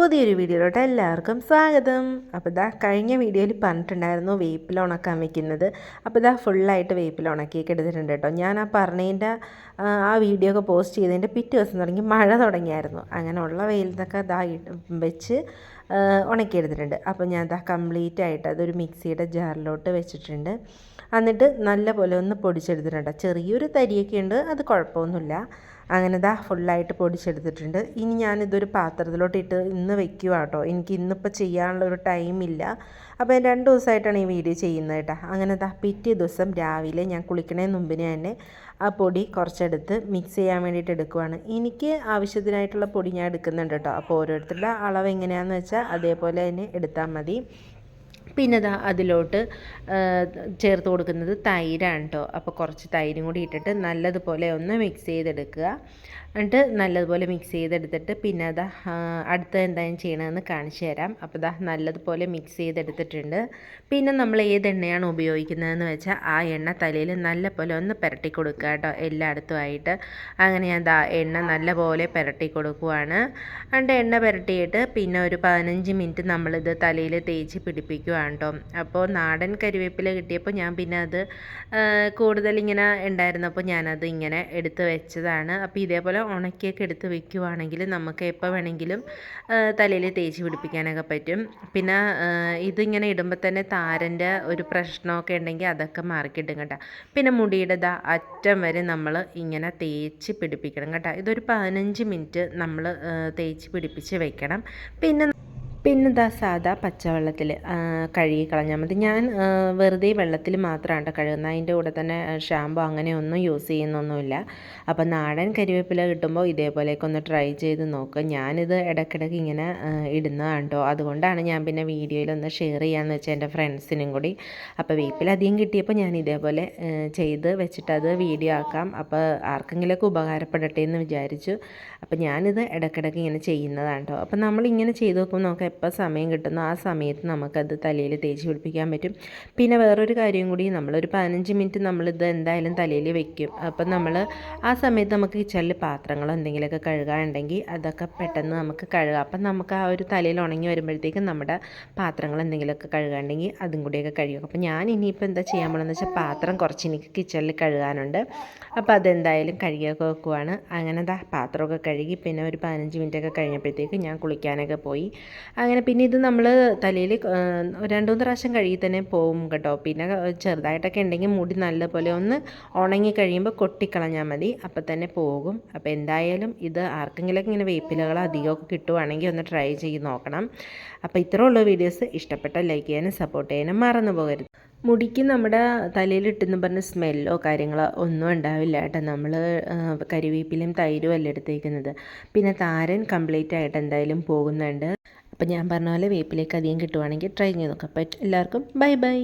പുതിയൊരു വീഡിയോയിലോട്ട് എല്ലാവർക്കും സ്വാഗതം. അപ്പോൾ ഇതാ കഴിഞ്ഞ വീഡിയോയിൽ പറഞ്ഞിട്ടുണ്ടായിരുന്നു വേപ്പിൽ ഉണക്കാൻ വെക്കുന്നത്. അപ്പോൾ ഇതാ ഫുള്ളായിട്ട് വേപ്പിൽ ഉണക്കിയൊക്കെ എടുത്തിട്ടുണ്ട് കേട്ടോ. ഞാൻ ആ പറഞ്ഞതിന്റെ ആ വീഡിയോ ഒക്കെ പോസ്റ്റ് ചെയ്തതിന്റെ പിറ്റേ ദിവസം തുടങ്ങി മഴ തുടങ്ങിയായിരുന്നു. അങ്ങനെയുള്ള വെയിലത്തൊക്കെ ഇതാ വെച്ച് ഉണക്കിയെടുത്തിട്ടുണ്ട്. അപ്പോൾ ഞാൻ അത് കംപ്ലീറ്റ് ആയിട്ട് അതൊരു മിക്സിയുടെ ജാറിലോട്ട് വെച്ചിട്ടുണ്ട്. എന്നിട്ട് നല്ല പോലെ ഒന്ന് പൊടിച്ചെടുത്തിട്ടുണ്ട്. ചെറിയൊരു തരിയൊക്കെ ഉണ്ട് അത് കുഴപ്പമൊന്നുമില്ല. അങ്ങനെ ദാ ഫുള്ളായിട്ട് പൊടിച്ചെടുത്തിട്ടുണ്ട്. ഇനി ഞാനിതൊരു പാത്രത്തിലോട്ട് ഇട്ട് ഇന്ന് വെക്കുക കേട്ടോ. എനിക്ക് ഇന്നിപ്പോൾ ചെയ്യാനുള്ള ഒരു ടൈമില്ല അപ്പോൾ ഞാൻ രണ്ട് ദിവസമായിട്ടാണ് ഈ വീഡിയോ ചെയ്യുന്നത് കേട്ടോ. അങ്ങനെ ദാ പിറ്റേ ദിവസം രാവിലെ ഞാൻ കുളിക്കണേ മുമ്പിന് തന്നെ ആ പൊടി കുറച്ചെടുത്ത് മിക്സ് ചെയ്യാൻ വേണ്ടിയിട്ട് എടുക്കുവാണ്. എനിക്ക് ആവശ്യത്തിനായിട്ടുള്ള പൊടി ഞാൻ എടുക്കുന്നുണ്ട് കേട്ടോ. അപ്പോൾ ഓരോരുത്തരുടെ അളവ് എങ്ങനെയാണെന്ന് വെച്ചാൽ അതേപോലെ തന്നെ എടുത്താൽ മതി. പിന്നെ ദാ അതിലോട്ട് ചേർത്ത് കൊടുക്കുന്നത് തൈരാണ് കേട്ടോ അപ്പോൾ കുറച്ച് തൈരും കൂടി ഇട്ടിട്ട് നല്ലതുപോലെ ഒന്ന് മിക്സ് ചെയ്തെടുക്കുക. എന്നിട്ട് നല്ലതുപോലെ മിക്സ് ചെയ്തെടുത്തിട്ട് പിന്നെ അതാ അടുത്ത എന്തായാലും ചെയ്യണമെന്ന് കാണിച്ചു തരാം. അപ്പോൾ ദാ നല്ലതുപോലെ മിക്സ് ചെയ്തെടുത്തിട്ടുണ്ട്. പിന്നെ നമ്മൾ ഏത് എണ്ണയാണ് ഉപയോഗിക്കുന്നതെന്ന് വെച്ചാൽ ആ എണ്ണ തലയിൽ നല്ലപോലെ ഒന്ന് പുരട്ടി കൊടുക്കുക കേട്ടോ എല്ലായിടത്തുമായിട്ട്. അങ്ങനെ ഞാൻ ദാ എണ്ണ നല്ലപോലെ പുരട്ടി കൊടുക്കുവാണ്. എന്നിട്ട് എണ്ണ പുരട്ടിയിട്ട് പിന്നെ ഒരു പതിനഞ്ച് മിനിറ്റ് നമ്മളിത് തലയിൽ തേച്ച് പിടിപ്പിക്കുകയാണ് കേട്ടോ അപ്പോൾ നാടൻ കരിവേപ്പില കിട്ടിയപ്പോൾ ഞാൻ പിന്നെ അത് കൂടുതൽ ഇങ്ങനെ ഉണ്ടായിരുന്നപ്പോൾ ഞാനത് ഇങ്ങനെ എടുത്ത് വെച്ചതാണ്. അപ്പോൾ ഇതേപോലെ ഉണക്കിയൊക്കെ എടുത്ത് വെക്കുവാണെങ്കിൽ നമുക്ക് എപ്പോൾ വേണമെങ്കിലും തലയിൽ തേച്ച് പിടിപ്പിക്കാനൊക്കെ പറ്റും. പിന്നെ ഇതിങ്ങനെ ഇടുമ്പോൾ തന്നെ താരന്റെ ഒരു പ്രശ്നമൊക്കെ ഉണ്ടെങ്കിൽ അതൊക്കെ മാറിക്കിട്ടും കേട്ടോ. പിന്നെ മുടിയുടെ ദാ അറ്റം വരെ നമ്മൾ ഇങ്ങനെ തേച്ച് പിടിപ്പിക്കണം കേട്ടോ. ഇതൊരു പതിനഞ്ച് മിനിറ്റ് നമ്മൾ തേച്ച് പിടിപ്പിച്ച് വെക്കണം. പിന്നെ പിന്നെ ഇതാ സാധാ പച്ചവെള്ളത്തിൽ കഴുകി കളഞ്ഞാൽ മതി. ഞാൻ വെറുതെ വെള്ളത്തിൽ മാത്രമാണ് കഴുകുന്നത് അതിന്റെ കൂടെ തന്നെ ഷാമ്പു അങ്ങനെയൊന്നും യൂസ് ചെയ്യുന്നൊന്നുമില്ല. അപ്പോൾ നാടൻ കരിവേപ്പില കിട്ടുമ്പോൾ ഇതേപോലെയൊക്കെ ഒന്ന് ട്രൈ ചെയ്ത് നോക്കുക ഞാനിത് ഇടയ്ക്കിടയ്ക്ക് ഇങ്ങനെ ഇടുന്നതാണ് കേട്ടോ അതുകൊണ്ടാണ് ഞാൻ പിന്നെ വീഡിയോയിലൊന്ന് ഷെയർ ചെയ്യാമെന്ന് വെച്ചാൽ എന്റെ ഫ്രണ്ട്സിനും കൂടി. അപ്പോൾ വീപ്പിൽ അധികം കിട്ടിയപ്പോൾ ഞാൻ ഇതേപോലെ ചെയ്ത് വെച്ചിട്ട് അത് വീഡിയോ ആക്കാം. അപ്പോൾ ആർക്കെങ്കിലുമൊക്കെ ഉപകാരപ്പെടട്ടെ എന്ന് വിചാരിച്ചു. അപ്പോൾ ഞാനിത് ഇടയ്ക്കിടയ്ക്ക് ഇങ്ങനെ ചെയ്യുന്നതാണ് കേട്ടോ അപ്പോൾ നമ്മളിങ്ങനെ ചെയ്ത് നോക്കുമ്പോൾ നമുക്ക് എപ്പോൾ സമയം കിട്ടുന്നോ ആ സമയത്ത് നമുക്കത് തലയിൽ തേച്ച് പിടിപ്പിക്കാൻ പറ്റും. പിന്നെ വേറൊരു കാര്യം കൂടി നമ്മളൊരു പതിനഞ്ച് മിനിറ്റ് നമ്മളിത് എന്തായാലും തലയിൽ വെക്കും. അപ്പം നമ്മൾ ആ സമയത്ത് നമുക്ക് കിച്ചണിൽ പാത്രങ്ങളോ എന്തെങ്കിലുമൊക്കെ കഴുകാനുണ്ടെങ്കിൽ അതൊക്കെ പെട്ടെന്ന് നമുക്ക് കഴുകാം. അപ്പം നമുക്ക് ആ ഒരു തലയിൽ ഉണങ്ങി വരുമ്പോഴത്തേക്കും നമ്മുടെ പാത്രങ്ങൾ എന്തെങ്കിലുമൊക്കെ കഴുകാനുണ്ടെങ്കിൽ അതും കൂടിയൊക്കെ കഴുകും. അപ്പം ഞാൻ ഇനിയിപ്പോൾ എന്താ ചെയ്യാൻ പോകണമെന്ന് വെച്ചാൽ പാത്രം കുറച്ച് എനിക്ക് കിച്ചണിൽ കഴുകാനുണ്ട്. അപ്പോൾ അതെന്തായാലും കഴുകിയൊക്കെ വെക്കുവാണ്. അങ്ങനെ ദാ പാത്രമൊക്കെ കഴുകി പിന്നെ ഒരു പതിനഞ്ച് മിനിറ്റൊക്കെ കഴിഞ്ഞപ്പോഴത്തേക്ക് ഞാൻ കുളിക്കാനൊക്കെ പോയി. അങ്ങനെ പിന്നെ ഇത് നമ്മൾ തലയിൽ രണ്ടു മൂന്ന് പ്രാവശ്യം കഴുകി തന്നെ പോകും കേട്ടോ. പിന്നെ ചെറുതായിട്ടൊക്കെ ഉണ്ടെങ്കിൽ മുടി നല്ലപോലെ ഒന്ന് ഉണങ്ങി കഴിയുമ്പോൾ കൊട്ടിക്കളഞ്ഞാൽ മതി. അപ്പം തന്നെ പോകും. അപ്പോൾ എന്തായാലും ഇത് ആർക്കെങ്കിലൊക്കെ ഇങ്ങനെ വേപ്പിലകൾ അധികമൊക്കെ കിട്ടുവാണെങ്കിൽ ഒന്ന് ട്രൈ ചെയ്ത് നോക്കണം. അപ്പോൾ ഇത്രയുള്ള വീഡിയോസ്. ഇഷ്ടപ്പെട്ട ലൈക്ക് ചെയ്യാനും സപ്പോർട്ട് ചെയ്യാനും മറന്നു പോകരുത്. മുടിക്ക് നമ്മുടെ തലയിൽ ഇട്ടെന്ന് പറഞ്ഞ സ്മെല്ലോ കാര്യങ്ങളോ ഒന്നും ഉണ്ടാവില്ല കേട്ടോ. നമ്മൾ കരിവേപ്പിലയും തൈരും അല്ല എടുത്തേക്കുന്നത്. പിന്നെ താരൻ കംപ്ലീറ്റ് ആയിട്ട് എന്തായാലും പോകുന്നുണ്ട്. അപ്പം ഞാൻ പറഞ്ഞ പോലെ വേപ്പിലേക്ക് അധികം കിട്ടുവാണെങ്കിൽ ട്രൈ ചെയ്ത് നോക്കാം. അപ്പോൾ എല്ലാവർക്കും ബൈ ബൈ